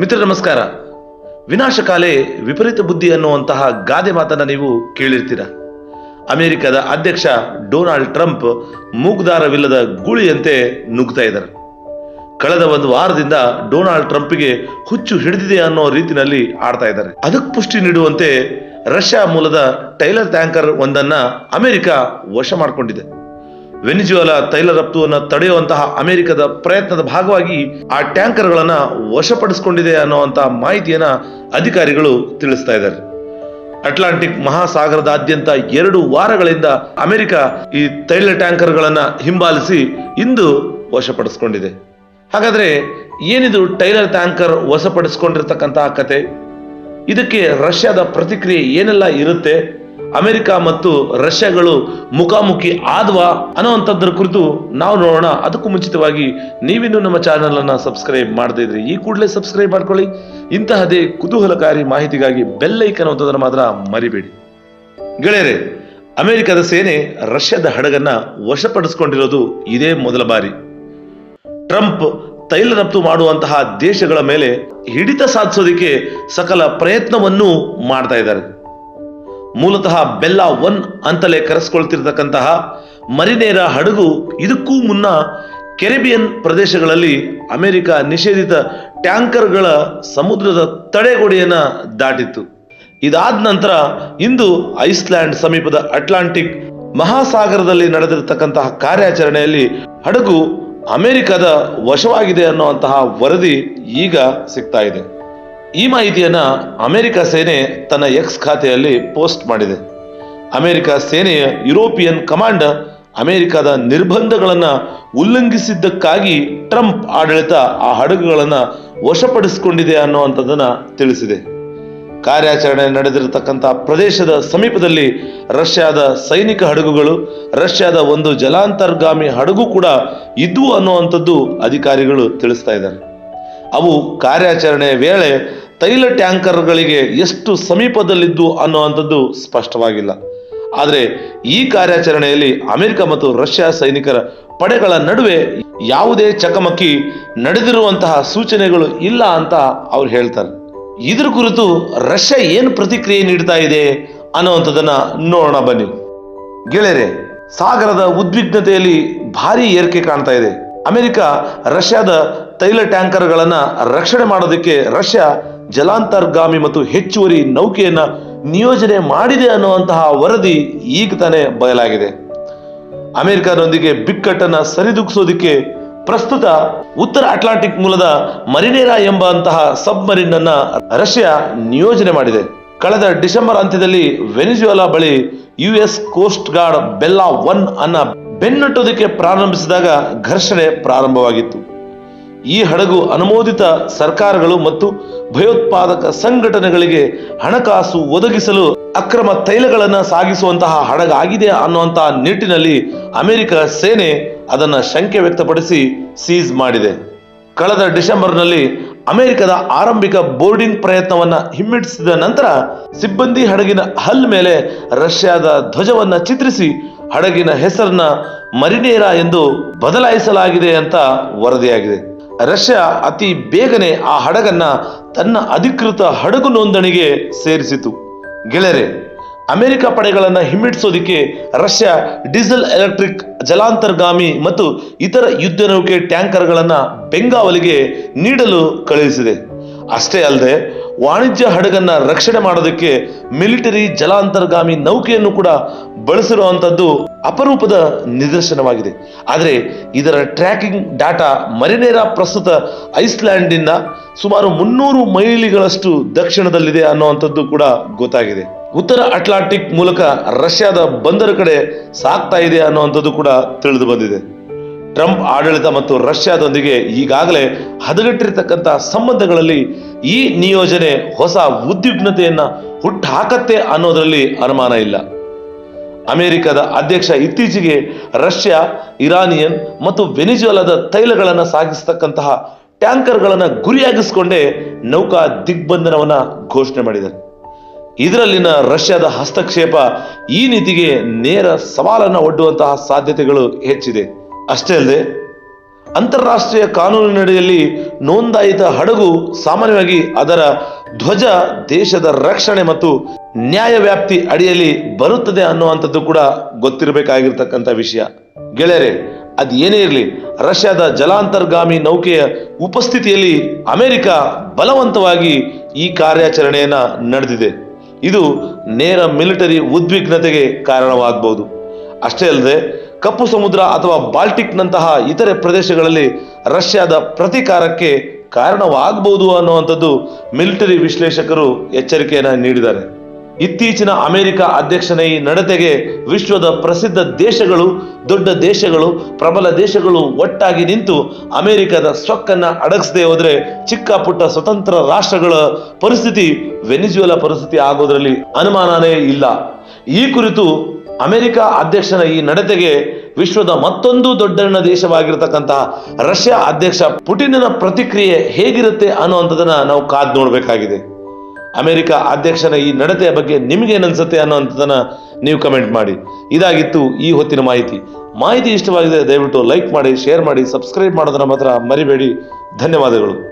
ಮಿತ್ರ ನಮಸ್ಕಾರ. ವಿನಾಶಕಾಲೆ ವಿಪರೀತ ಬುದ್ಧಿ ಅನ್ನುವಂತಹ ಗಾದೆ ಮಾತನ್ನ ನೀವು ಕೇಳಿರ್ತೀರ. ಅಮೆರಿಕದ ಅಧ್ಯಕ್ಷ ಡೊನಾಲ್ಡ್ ಟ್ರಂಪ್ ಮೂಗ್ದಾರವಿಲ್ಲದ ಗೂಳಿಯಂತೆ ನುಗ್ತಾ ಇದ್ದಾರೆ. ಕಳೆದ ಒಂದು ವಾರದಿಂದ ಡೊನಾಲ್ಡ್ ಟ್ರಂಪ್ಗೆ ಹುಚ್ಚು ಹಿಡಿದಿದೆ ಅನ್ನೋ ರೀತಿನಲ್ಲಿ ಆಡ್ತಾ ಇದ್ದಾರೆ. ಅದಕ್ಕೆ ಪುಷ್ಟಿ ನೀಡುವಂತೆ ರಷ್ಯಾ ಮೂಲದ ಟೈಲರ್ ಟ್ಯಾಂಕರ್ ಒಂದನ್ನ ಅಮೆರಿಕ ವಶ ಮಾಡಿಕೊಂಡಿದೆ. ವೆನಿಜುವಲಾ ತೈಲ ರಫ್ತುವನ್ನು ತಡೆಯುವಂತಹ ಅಮೆರಿಕದ ಪ್ರಯತ್ನದ ಭಾಗವಾಗಿ ಆ ಟ್ಯಾಂಕರ್ಗಳನ್ನು ವಶಪಡಿಸಿಕೊಂಡಿದೆ ಅನ್ನುವಂತಹ ಮಾಹಿತಿಯನ್ನ ಅಧಿಕಾರಿಗಳು ತಿಳಿಸ್ತಾ ಇದ್ದಾರೆ. ಅಟ್ಲಾಂಟಿಕ್ ಮಹಾಸಾಗರದಾದ್ಯಂತ ಎರಡು ವಾರಗಳಿಂದ ಅಮೆರಿಕ ಈ ತೈಲ ಟ್ಯಾಂಕರ್ಗಳನ್ನು ಹಿಂಬಾಲಿಸಿ ಇಂದು ವಶಪಡಿಸಿಕೊಂಡಿದೆ. ಹಾಗಾದ್ರೆ ಏನಿದು ಟೈಲರ್ ಟ್ಯಾಂಕರ್ ವಶಪಡಿಸಿಕೊಂಡಿರ್ತಕ್ಕಂತಹ ಕತೆ? ಇದಕ್ಕೆ ರಷ್ಯಾದ ಪ್ರತಿಕ್ರಿಯೆ ಏನೆಲ್ಲ ಇರುತ್ತೆ? ಅಮೆರಿಕ ಮತ್ತು ರಷ್ಯಾಗಳು ಮುಖಾಮುಖಿ ಆದ್ವಾ ಅನ್ನುವಂಥದ್ರ ಕುರಿತು ನಾವು ನೋಡೋಣ. ಅದಕ್ಕೂ ಮುಂಚಿತವಾಗಿ ನೀವಿನ್ನೂ ನಮ್ಮ ಚಾನೆಲ್ ಅನ್ನ ಸಬ್ಸ್ಕ್ರೈಬ್ ಮಾಡದೇ ಇದ್ರೆ. ಈ ಕೂಡಲೇ ಸಬ್ಸ್ಕ್ರೈಬ್ ಮಾಡ್ಕೊಳ್ಳಿ. ಇಂತಹದೇ ಕುತೂಹಲಕಾರಿ ಮಾಹಿತಿಗಾಗಿ ಬೆಲ್ ಅನ್ನೋದನ್ನ ಮಾತ್ರ ಮರಿಬೇಡಿ. ಗೆಳೆಯರೆ, ಅಮೆರಿಕದ ಸೇನೆ ರಷ್ಯಾದ ಹಡಗನ್ನ ವಶಪಡಿಸಿಕೊಂಡಿರೋದು ಇದೇ ಮೊದಲ ಬಾರಿ. ಟ್ರಂಪ್ ತೈಲ ರಫ್ತು ಮಾಡುವಂತಹ ದೇಶಗಳ ಮೇಲೆ ಹಿಡಿತ ಸಾಧಿಸೋದಕ್ಕೆ ಸಕಲ ಪ್ರಯತ್ನವನ್ನು ಮಾಡ್ತಾ ಇದ್ದಾರೆ. ಮೂಲತಃ ಬೆಲ್ಲ ಒನ್ ಅಂತಲೇ ಕರೆಸ್ಕೊಳ್ತಿರ್ತಕ್ಕಂತಹ ಮರಿನೇರ ಹಡಗು ಇದಕ್ಕೂ ಮುನ್ನ ಕೆರೆಬಿಯನ್ ಪ್ರದೇಶಗಳಲ್ಲಿ ಅಮೆರಿಕ ನಿಷೇಧಿತ ಟ್ಯಾಂಕರ್ಗಳ ಸಮುದ್ರದ ತಡೆಗೋಡೆಯನ್ನು ದಾಟಿತ್ತು. ಇದಾದ ನಂತರ ಇಂದು ಐಸ್ಲ್ಯಾಂಡ್ ಸಮೀಪದ ಅಟ್ಲಾಂಟಿಕ್ ಮಹಾಸಾಗರದಲ್ಲಿ ನಡೆದಿರತಕ್ಕಂತಹ ಕಾರ್ಯಾಚರಣೆಯಲ್ಲಿ ಹಡಗು ಅಮೆರಿಕದ ವಶವಾಗಿದೆ ಅನ್ನುವಂತಹ ವರದಿ ಈಗ ಸಿಗ್ತಾ ಇದೆ. ಈ ಮಾಹಿತಿಯನ್ನ ಅಮೆರಿಕ ಸೇನೆ ತನ್ನ ಎಕ್ಸ್ ಖಾತೆಯಲ್ಲಿ ಪೋಸ್ಟ್ ಮಾಡಿದೆ. ಅಮೆರಿಕ ಸೇನೆಯ ಯುರೋಪಿಯನ್ ಕಮಾಂಡ್ ಅಮೆರಿಕದ ನಿರ್ಬಂಧಗಳನ್ನ ಉಲ್ಲಂಘಿಸಿದ್ದಕ್ಕಾಗಿ ಟ್ರಂಪ್ ಆಡಳಿತ ಆ ಹಡಗುಗಳನ್ನ ವಶಪಡಿಸಿಕೊಂಡಿದೆ ಅನ್ನುವಂಥದ್ದನ್ನ ತಿಳಿಸಿದೆ. ಕಾರ್ಯಾಚರಣೆ ನಡೆದಿರತಕ್ಕಂಥ ಪ್ರದೇಶದ ಸಮೀಪದಲ್ಲಿ ರಷ್ಯಾದ ಸೈನಿಕ ಹಡಗುಗಳು, ರಷ್ಯಾದ ಒಂದು ಜಲಾಂತರ್ಗಾಮಿ ಹಡಗು ಕೂಡ ಇದ್ವು ಅನ್ನುವಂಥದ್ದು ಅಧಿಕಾರಿಗಳು ತಿಳಿಸ್ತಾ ಇದ್ದಾರೆ. ಅವು ಕಾರ್ಯಾಚರಣೆ ವೇಳೆ ತೈಲ ಟ್ಯಾಂಕರ್ಗಳಿಗೆ ಎಷ್ಟು ಸಮೀಪದಲ್ಲಿದ್ದು ಅನ್ನುವಂಥದ್ದು ಸ್ಪಷ್ಟವಾಗಿಲ್ಲ. ಆದರೆ ಈ ಕಾರ್ಯಾಚರಣೆಯಲ್ಲಿ ಅಮೆರಿಕ ಮತ್ತು ರಷ್ಯಾ ಸೈನಿಕರ ಪಡೆಗಳ ನಡುವೆ ಯಾವುದೇ ಚಕಮಕಿ ನಡೆದಿರುವಂತಹ ಸೂಚನೆಗಳು ಇಲ್ಲ ಅಂತ ಅವ್ರು ಹೇಳ್ತಾರೆ. ಇದ್ರ ಕುರಿತು ರಷ್ಯಾ ಏನು ಪ್ರತಿಕ್ರಿಯೆ ನೀಡ್ತಾ ಇದೆ ಅನ್ನುವಂಥದ್ದನ್ನ ನೋಡೋಣ ಬನ್ನಿ. ಗೆಳೆಯರೆ, ಸಾಗರದ ಉದ್ವಿಗ್ನತೆಯಲ್ಲಿ ಭಾರಿ ಏರಿಕೆ ಕಾಣ್ತಾ ಇದೆ. ಅಮೆರಿಕ, ರಷ್ಯಾದ ತೈಲ ಟ್ಯಾಂಕರ್ಗಳನ್ನ ರಕ್ಷಣೆ ಮಾಡೋದಕ್ಕೆ ರಷ್ಯಾ ಜಲಾಂತರ್ಗಾಮಿ ಮತ್ತು ಹೆಚ್ಚುವರಿ ನೌಕೆಯನ್ನ ನಿಯೋಜನೆ ಮಾಡಿದೆ ಅನ್ನುವಂತಹ ವರದಿ ಈಗ ತಾನೇ ಬಯಲಾಗಿದೆ. ಅಮೆರಿಕದೊಂದಿಗೆ ಬಿಕ್ಕಟ್ಟನ್ನ ಸರಿದೂಗಿಸೋದಕ್ಕೆ ಪ್ರಸ್ತುತ ಉತ್ತರ ಅಟ್ಲಾಂಟಿಕ್ ಮೂಲದ ಮರಿನೇರಾ ಎಂಬಂತಹ ಸಬ್ಮರಿನ್ ಅನ್ನ ರಷ್ಯಾ ನಿಯೋಜನೆ ಮಾಡಿದೆ. ಕಳೆದ ಡಿಸೆಂಬರ್ ಅಂತ್ಯದಲ್ಲಿ ವೆನಿಜುವೆಲಾ ಬಳಿ U S coast guard Bella one ಅನ್ನ ಬೆನ್ನಟ್ಟೋದಕ್ಕೆ ಪ್ರಾರಂಭಿಸಿದಾಗ ಘರ್ಷಣೆ ಪ್ರಾರಂಭವಾಗಿತ್ತು. ಈ ಹಡಗು ಅನುಮೋದಿತ ಸರ್ಕಾರಗಳು ಮತ್ತು ಭಯೋತ್ಪಾದಕ ಸಂಘಟನೆಗಳಿಗೆ ಹಣಕಾಸು ಒದಗಿಸಲು ಅಕ್ರಮ ತೈಲಗಳನ್ನ ಸಾಗಿಸುವಂತಹ ಹಡಗಾಗಿದೆ ಅನ್ನುವಂತಹ ನಿಟ್ಟಿನಲ್ಲಿ ಅಮೆರಿಕ ಸೇನೆ ಅದನ್ನ ಶಂಕೆ ವ್ಯಕ್ತಪಡಿಸಿ ಸೀಸ್ ಮಾಡಿದೆ. ಕಳೆದ ಡಿಸೆಂಬರ್ನಲ್ಲಿ ಅಮೆರಿಕದ ಆರಂಭಿಕ ಬೋರ್ಡಿಂಗ್ ಪ್ರಯತ್ನವನ್ನ ಹಿಮ್ಮೆಟ್ಟಿಸಿದ ನಂತರ ಸಿಬ್ಬಂದಿ ಹಡಗಿನ ಹಲ್ ಮೇಲೆ ರಷ್ಯಾದ ಧ್ವಜವನ್ನ ಚಿತ್ರಿಸಿ ಹಡಗಿನ ಹೆಸರನ್ನ ಮರಿನೇರಾ ಎಂದು ಬದಲಾಯಿಸಲಾಗಿದೆ ಅಂತ ವರದಿಯಾಗಿದೆ. ರಷ್ಯಾ ಅತಿ ಬೇಗನೆ ಆ ಹಡಗನ್ನ ತನ್ನ ಅಧಿಕೃತ ಹಡಗು ನೋಂದಣಿಗೆ ಸೇರಿಸಿತು. ಗೆಳೆಯರೆ, ಅಮೆರಿಕ ಪಡೆಗಳನ್ನು ಹಿಮ್ಮೆಟ್ಟಿಸೋದಿಕ್ಕೆ ರಷ್ಯಾ ಡೀಸೆಲ್ ಎಲೆಕ್ಟ್ರಿಕ್ ಜಲಾಂತರ್ಗಾಮಿ ಮತ್ತು ಇತರ ಯುದ್ಧ ನೌಕೆ ಟ್ಯಾಂಕರ್ಗಳನ್ನ ಬೆಂಗಾವಲಿಗೆ ನೀಡಲು ಕಳುಹಿಸಿದೆ. ಅಷ್ಟೇ ಅಲ್ಲದೆ ವಾಣಿಜ್ಯ ಹಡಗನ್ನ ರಕ್ಷಣೆ ಮಾಡೋದಕ್ಕೆ ಮಿಲಿಟರಿ ಜಲಾಂತರ್ಗಾಮಿ ನೌಕೆಯನ್ನು ಕೂಡ ಬಳಸಿರುವಂತದ್ದು ಅಪರೂಪದ ನಿದರ್ಶನವಾಗಿದೆ. ಆದರೆ ಇದರ ಟ್ರ್ಯಾಕಿಂಗ್ ಡಾಟಾ ಮರಿನೇರಾ ಪ್ರಸ್ತುತ ಐಸ್ಲ್ಯಾಂಡಿನ ಸುಮಾರು ಮುನ್ನೂರು ಮೈಲಿಗಳಷ್ಟು ದಕ್ಷಿಣದಲ್ಲಿದೆ ಅನ್ನುವಂಥದ್ದು ಕೂಡ ಗೊತ್ತಾಗಿದೆ. ಉತ್ತರ ಅಟ್ಲಾಂಟಿಕ್ ಮೂಲಕ ರಷ್ಯಾದ ಬಂದರು ಕಡೆ ಸಾಗ್ತಾ ಇದೆ ಅನ್ನುವಂಥದ್ದು ಕೂಡ ತಿಳಿದು ಬಂದಿದೆ. ಟ್ರಂಪ್ ಆಡಳಿತ ಮತ್ತು ರಷ್ಯಾದೊಂದಿಗೆ ಈಗಾಗಲೇ ಹದಗೆಟ್ಟಿರತಕ್ಕಂತಹ ಸಂಬಂಧಗಳಲ್ಲಿ ಈ ನಿಯೋಜನೆ ಹೊಸ ಉದ್ವಿಗ್ನತೆಯನ್ನ ಹುಟ್ಟಾಕತ್ತೆ ಅನ್ನೋದರಲ್ಲಿ ಅನುಮಾನ ಇಲ್ಲ. ಅಮೆರಿಕದ ಅಧ್ಯಕ್ಷ ಇತ್ತೀಚೆಗೆ ರಷ್ಯಾ, ಇರಾನಿಯನ್ ಮತ್ತು ವೆನಿಜುವಲಾದ ತೈಲಗಳನ್ನು ಸಾಗಿಸತಕ್ಕಂತಹ ಟ್ಯಾಂಕರ್ಗಳನ್ನು ಗುರಿಯಾಗಿಸಿಕೊಂಡೇ ನೌಕಾ ದಿಗ್ಬಂಧನವನ್ನ ಘೋಷಣೆ ಮಾಡಿದರು ಇದರಲ್ಲಿನ ರಷ್ಯಾದ ಹಸ್ತಕ್ಷೇಪ ಈ ನೀತಿಗೆ ನೇರ ಸವಾಲನ್ನು ಒಡ್ಡುವಂತಹ ಸಾಧ್ಯತೆಗಳು ಹೆಚ್ಚಿದೆ. ಅಷ್ಟೇ ಅಲ್ಲದೆ ಅಂತಾರಾಷ್ಟ್ರೀಯ ಕಾನೂನಿನಡಿಯಲ್ಲಿ ನೋಂದಾಯಿತ ಹಡಗು ಸಾಮಾನ್ಯವಾಗಿ ಅದರ ಧ್ವಜ ದೇಶದ ರಕ್ಷಣೆ ಮತ್ತು ನ್ಯಾಯ ವ್ಯಾಪ್ತಿ ಅಡಿಯಲ್ಲಿ ಬರುತ್ತದೆ ಅನ್ನುವಂಥದ್ದು ಕೂಡ ಗೊತ್ತಿರಬೇಕಾಗಿರ್ತಕ್ಕಂಥ ವಿಷಯ. ಗೆಳೆಯರೆ, ಅದು ಏನೇ ಇರಲಿ, ರಷ್ಯಾದ ಜಲಾಂತರ್ಗಾಮಿ ನೌಕೆಯ ಉಪಸ್ಥಿತಿಯಲ್ಲಿ ಅಮೆರಿಕ ಬಲವಂತವಾಗಿ ಈ ಕಾರ್ಯಾಚರಣೆಯನ್ನು ನಡೆದಿದೆ. ಇದು ನೇರ ಮಿಲಿಟರಿ ಉದ್ವಿಗ್ನತೆಗೆ ಕಾರಣವಾಗಬಹುದು ಅಷ್ಟೇ ಅಲ್ಲದೆ ಕಪ್ಪು ಸಮುದ್ರ ಅಥವಾ ಬಾಲ್ಟಿಕ್ನಂತಹ ಇತರೆ ಪ್ರದೇಶಗಳಲ್ಲಿ ರಷ್ಯಾದ ಪ್ರತೀಕಾರಕ್ಕೆ ಕಾರಣವಾಗಬಹುದು ಅನ್ನುವಂಥದ್ದು ಮಿಲಿಟರಿ ವಿಶ್ಲೇಷಕರು ಎಚ್ಚರಿಕೆಯನ್ನು ನೀಡಿದ್ದಾರೆ. ಇತ್ತೀಚಿನ ಅಮೆರಿಕ ಅಧ್ಯಕ್ಷನ ಈ ನಡತೆಗೆ ವಿಶ್ವದ ಪ್ರಸಿದ್ಧ ದೇಶಗಳು, ದೊಡ್ಡ ದೇಶಗಳು, ಪ್ರಬಲ ದೇಶಗಳು ಒಟ್ಟಾಗಿ ನಿಂತು ಅಮೆರಿಕದ ಸೊಕ್ಕನ್ನ ಅಡಗಿಸದೆ ಹೋದ್ರೆ ಚಿಕ್ಕ ಪುಟ್ಟ ಸ್ವತಂತ್ರ ರಾಷ್ಟ್ರಗಳ ಪರಿಸ್ಥಿತಿ, ವೆನಿಜುವೆಲಾ ಪರಿಸ್ಥಿತಿ ಆಗೋದ್ರಲ್ಲಿ ಅನುಮಾನನೇ ಇಲ್ಲ. ಈ ಕುರಿತು ಅಮೆರಿಕ ಅಧ್ಯಕ್ಷನ ಈ ನಡತೆಗೆ ವಿಶ್ವದ ಮತ್ತೊಂದು ದೊಡ್ಡಣ್ಣ ದೇಶವಾಗಿರತಕ್ಕಂತಹ ರಷ್ಯಾ ಅಧ್ಯಕ್ಷ ಪುಟಿನ್ನ ಪ್ರತಿಕ್ರಿಯೆ ಹೇಗಿರುತ್ತೆ ಅನ್ನುವಂಥದ್ದನ್ನ ನಾವು ಕಾದ್ ನೋಡಬೇಕಾಗಿದೆ. ಅಮೆರಿಕ ಅಧ್ಯಕ್ಷನ ಈ ನಡತೆಯ ಬಗ್ಗೆ ನಿಮಗೇನಿಸುತ್ತೆ ಅನ್ನೋಂಥದ್ದನ್ನು ನೀವು ಕಮೆಂಟ್ ಮಾಡಿ. ಇದಾಗಿತ್ತು ಈ ಹೊತ್ತಿನ ಮಾಹಿತಿ. ಮಾಹಿತಿ ಇಷ್ಟವಾಗಿದೆ ದಯವಿಟ್ಟು ಲೈಕ್ ಮಾಡಿ ಶೇರ್ ಮಾಡಿ ಸಬ್ಸ್ಕ್ರೈಬ್ ಮಾಡೋದನ್ನು ಮಾತ್ರ ಮರಿಬೇಡಿ. ಧನ್ಯವಾದಗಳು.